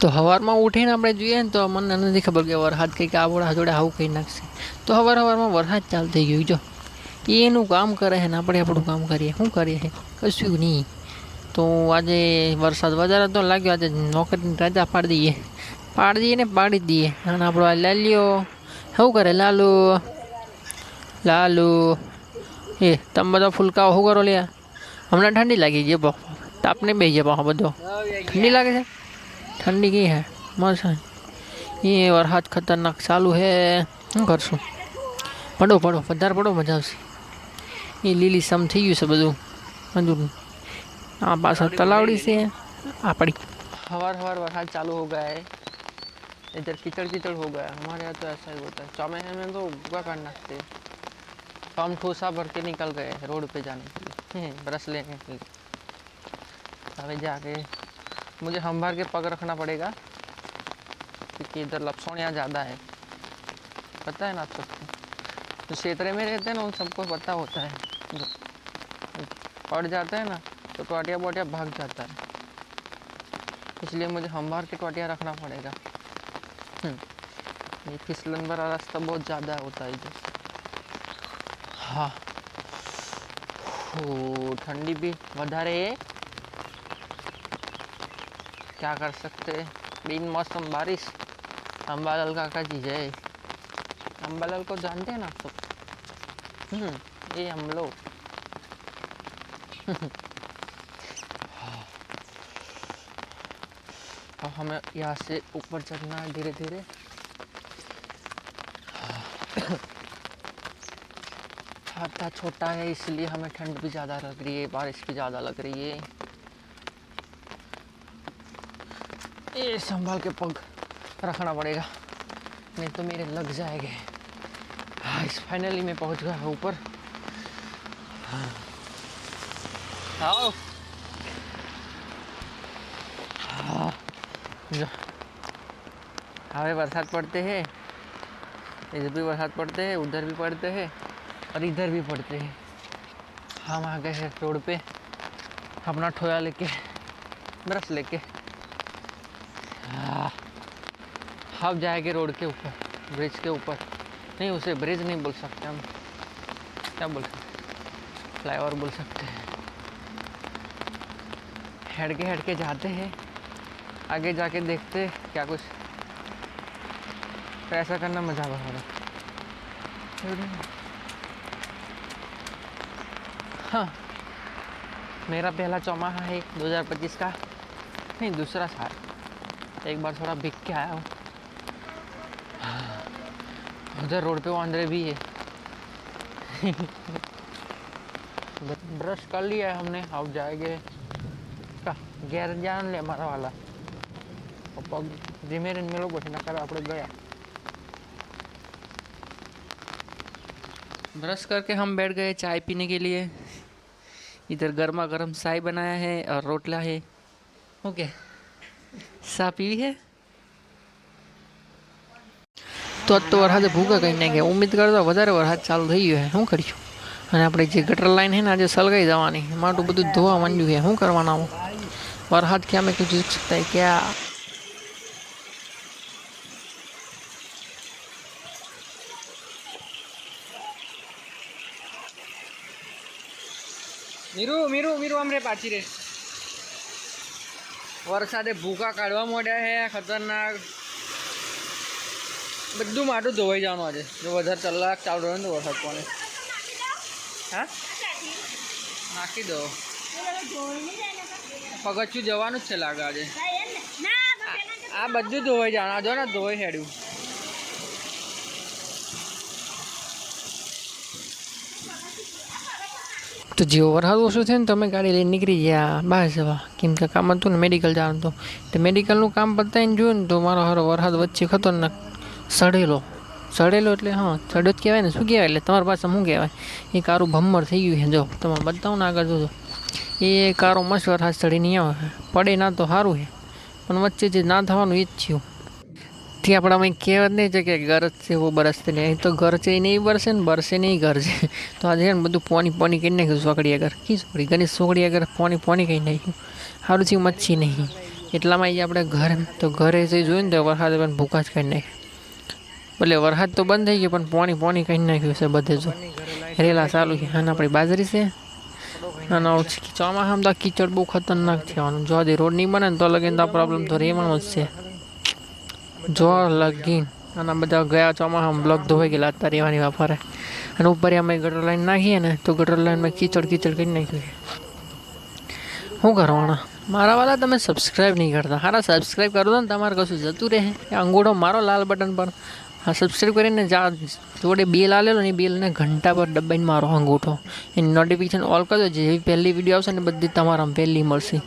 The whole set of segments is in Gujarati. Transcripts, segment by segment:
તો સવારમાં ઉઠીને આપણે જોઈએ ને તો મને નથી ખબર કે વરસાદ કંઈક આવડા જોડે આવું કહી નાખશે. તો સવાર સવારમાં વરસાદ ચાલુ થઈ ગયું. જો એ એનું કામ કરે છે ને આપણે આપણું કામ કરીએ. શું કરીએ છે? કશું નહીં. તો આજે વરસાદ વધારે તો લાગ્યો. આજે નોકરીની રજા પાડી દઈએ. પાડી દઈએ ને પાડી દઈએ. અને આપણો આ લાલ્યો, શું કરે લાલુ? લાલુ. એ, તમે બધા ફૂલકાઓ શું કરો લ્યા? હમણાં ઠંડી લાગી ગઈ બહુ તાપને બે જાય પાછો બધો. ઠંડી લાગે છે? ઠંડી કઈ હે મસ્ત હે એ વરસાદ ખતરનાક ચાલુ હે શું કરશું પડો પડો વધારે પડો મજા આવશે એ લીલી સમ થઈ ગયું છે બધું બધું આ પાછળ તલાવડી છે આપણી हवार हवार वरसाद चालू हो गया है इधर कीचड़ कीचड़ हो गया है हमारे यहाँ तो ऐसा ही होता है चौमहीने में तो उगा कर नाचते हैं। तो हम ठोसा भर के निकल गए हैं रोड पे जाने के लिए ब्रश लेने के लिए अभी जाके मुझे हम भर के पग रखना पड़ेगा, क्योंकि इधर लपसौड़ियाँ ज़्यादा है। पता है ना आप सबको? जो क्षेत्र में रहते हैं ना, उन सबको पता होता है। पड़ जाता है ना तो टोटिया बोटिया भाग जाता है। इसलिए मुझे हम भर के टोटिया रखना पड़ेगा। हम्म। ये फिसलन भरा रास्ता बहुत ज़्यादा होता है इधर। हाँ। ठंडी भी वारे है। क्या कर सकते बिन मौसम बारिश। अम्बालाल काका जी जय। अम्बालाल को जानते हैं ना आप सब? हम्म, ये हम लोग। अब हमें यहाँ से ऊपर चढ़ना है धीरे धीरे हाथा छोटा है इसलिए हमें ठंड भी ज़्यादा लग रही है बारिश भी ज़्यादा लग रही है। ये संभाल के पग रखना पड़ेगा, नहीं तो मेरे लग जाएँगे। हाँ इस फाइनली मैं पहुँच गया ऊपर। हाँ। आओ। हाँ। बरसात पड़ते हैं। इधर भी बरसात पड़ते हैं, उधर भी पड़ते हैं और इधर भी पड़ते हैं। हम आ गए हैं रोड पे। अपना ठोया लेके ब्रश लेके। हम जाएँगे रोड के ऊपर, ब्रिज के ऊपर। नहीं, उसे ब्रिज नहीं बोल सकते हम। क्या बोल सकते फ्लाईओवर बोल सकते हैं। हेड के हेड के जाते हैं। आगे जाके देखते क्या कुछ। तो ऐसा करना मज़ा आ रहा हाँ मेरा पहला चौमाहा है 2025 का। नहीं, दूसरा साल। एक बार थोड़ा बिक के आया हूँ हाँ, उधर रोड पे वांदरे भी है ब्रश कर लिया है हमने अब जाएंगे का गैर जान ले हमारा वाला और पग धीमे रन में लोग नकार આપણે ગયા ब्रश करके हम बैठ गए चाय पीने के लिए इधर गर्मा गर्म चाय बनाया है और रोटला है ओके सा සපි විහ તો વરસાદ ભૂકા કરી નાખ્યા ઉમ્મીદ કરતા વધારે વરસાદ ચાલુ થઈ ગયો છે શું કરીશું અને આપણે જે ગટર લાઈન છે ને આજે સળગાઈ જવાની માટું બધું ધોવા માંડ્યું છે શું કરવાના વરસાદ ક્યાં મેં કીધું શકતા ક્યાં મીરુ મીરુ મીરુ આમરે પાછી રે વરસાદે ભૂકા કાઢવા માંડ્યા છે ખતરનાક. બધું માટું ધોવાઈ જવાનું આજે. જો વધારે કલાક ચાલુ રહ્યો ને વરસાદ પાણી. હા? નાખી દો. પગથિયું જવાનું જ છે લાગે આજે. આ બધું ધોવાઈ જવાનું. જો ને ધોવાઈ હેડ્યું. તો જેવો વરસાદ ઓછો થયો ને તમે ગાડી લઈને નીકળી ગયા, બહાર જવા. કેમ કે કામ હતું ને મેડિકલ જવાનું હતું. તો મેડિકલનું કામ પતાવીને જોયું ને તો મારો હારો વરસાદ વચ્ચે ખતરનાક સડેલો. સડેલો એટલે હા સડો જ કહેવાય ને, શું કહેવાય? એટલે તમારી પાસે શું કહેવાય? એ કારું ભમ્મર થઈ ગયું છે, જો. તમે બતાવો ને આગળ જોજો. એ કારો મસ્ત વરસાદ નહીં આવે પડે ના તો સારું છે. પણ વચ્ચે જે ના થવાનું એ જ થયું. થી આપણામાં અમે કહેવત નહીં છે કે ઘર છે એવો બરસતે નહીં અહીં તો ઘર છે એ નહીં બરસે ને બરસે નહીં ઘર છે. તો આજે ને બધું પોની પોની કરી નાખ્યું સોકડી આગળ કી સોકડી? ઘરની સોકડી આગળ પોની પોની કહી નાખ્યું. સારું થયું મચ્છી નહીં. એટલામાં આવી આપણે ઘરે તો ઘરે જઈ જોયું ને તો વરસાદ પણ ભૂકા જ કાઢી નાખે એટલે વરસાદ તો બંધ થઈ ગયો, પણ પાણી પાણી કાઢી નાખ્યું છે બધે જો. રેલા ચાલુ છે. અને આપણી બાજરી છે. અને ચોમાસામાં તો કિચડ બહુ ખતરનાક થવાનું જો દે રોડ નહીં બને ને તો લગીને તો પ્રોબ્લેમ તો રહેવાનો જ છે. જો લગીન અને બધા ગયા ચોમાસામાં બ્લોક ધોવાઈ ગયેલા. અત્યારે રહેવાની વાપરે અને ઉપર અમે ગટર લાઈન નાખીએ ને, તો ગટર લાઈનમાં કીચડ કીચડ કરી નાખ્યું છે શું કરવાના મારા વાળા તમે સબસ્ક્રાઈબ નહીં કરતા. હારા સબસ્ક્રાઈબ કરો ને તમારે કશું જતું રહે. એ અંગૂઠો મારો લાલ બટન પર. હા સબસ્ક્રાઈબ કરીને જા. જોડે બેલ આલેલો ને એ બેલને ઘંટા પર દબાઈને મારો અંગૂઠો. એની નોટિફિકેશન ઓલ કરજો. જેવી પહેલી વીડિયો આવશે ને બધી તમારા પહેલી મળશે.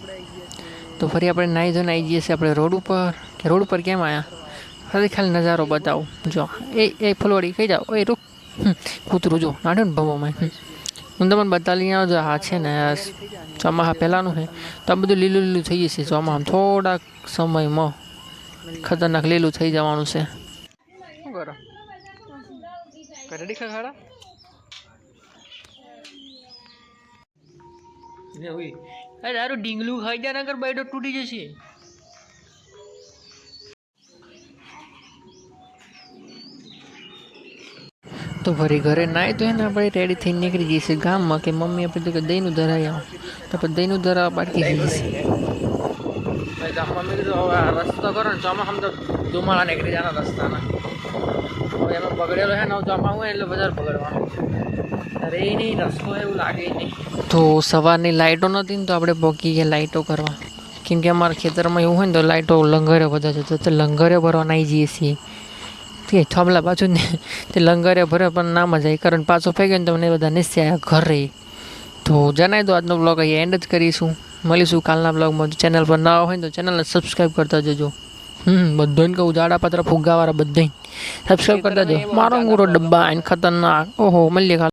તો ફરી આપણે નાહી ધોઈને આવી જઈએ છીએ આપણે રોડ ઉપર. કે રોડ ઉપર કેમ આવ્યા ફરી ખાલી નજારો બતાવું. જો એ એ ફૂલવાડી કહી જાઓ. એ રૂપ કૂતરું જો નાડ્યું ને હમ. હું તમને બતાવી આવું જો હા છે ને ચોમાસા પહેલાંનું છે. તો આ બધું લીલું લીલું થઈ જશે ચોમાસામાં થોડાક સમયમાં ખતરનાક લીલું થઈ જવાનું છે. શું કરો? રેડી ખાડા? અરે તારું ડીંગલું ખાઈ જાય નગર બેડો તૂટી જશે. તો ફરી ઘરે નાય તો એને આપણે રેડી થઈને નીકળી જઈએ છીએ ગામમાં કે મમ્મી આપણે તો કે દહીંનું ધરાઈ આવો. તો આપણે દહીંનું ધરાવા બાકી જઈએ છીએ ગામમાં મેં કીધું હવે રસ્તો કરો ને ચોમાસામાં તો ધુમાડા નીકળી જવાના રસ્તાના. હવે એમાં બગડેલો છે ને ચોમા હોય એટલે વધારે બગડવાનું અરે નહીં રસ્તો એવું લાગે નહીં. તો સવારની લાઇટો નથી ને તો આપણે પહોંચી ગયા લાઇટો કરવા. કેમ કે અમારા ખેતરમાં એવું હોય ને તો લાઇટો લંગરે બધા જતો તો લંગરે ભરવા નાઈ જઈએ છીએ. તે થાંભલા પાછું ને તે લંગરે ભરે પણ ના મજા આવી કારણ પાછો ફેંકે ને તમને બધા નિશ્ચય ઘરે. તો જણાવી દો આજનો બ્લોગ અહીંયા એન્ડ જ કરીશું. મળીશું કાલના બ્લોગમાં ચેનલ પર ના હોય ને તો ચેનલને સબસ્ક્રાઈબ કરતા જજો. હમ બધાને કહું જાડા પાત્ર ફુગ્ગાવાળા બધાને સબસ્ક્રાઈબ કરતા જજો. મારો મોટો ડબ્બા એને ખતરનાક. ઓહો મળીએ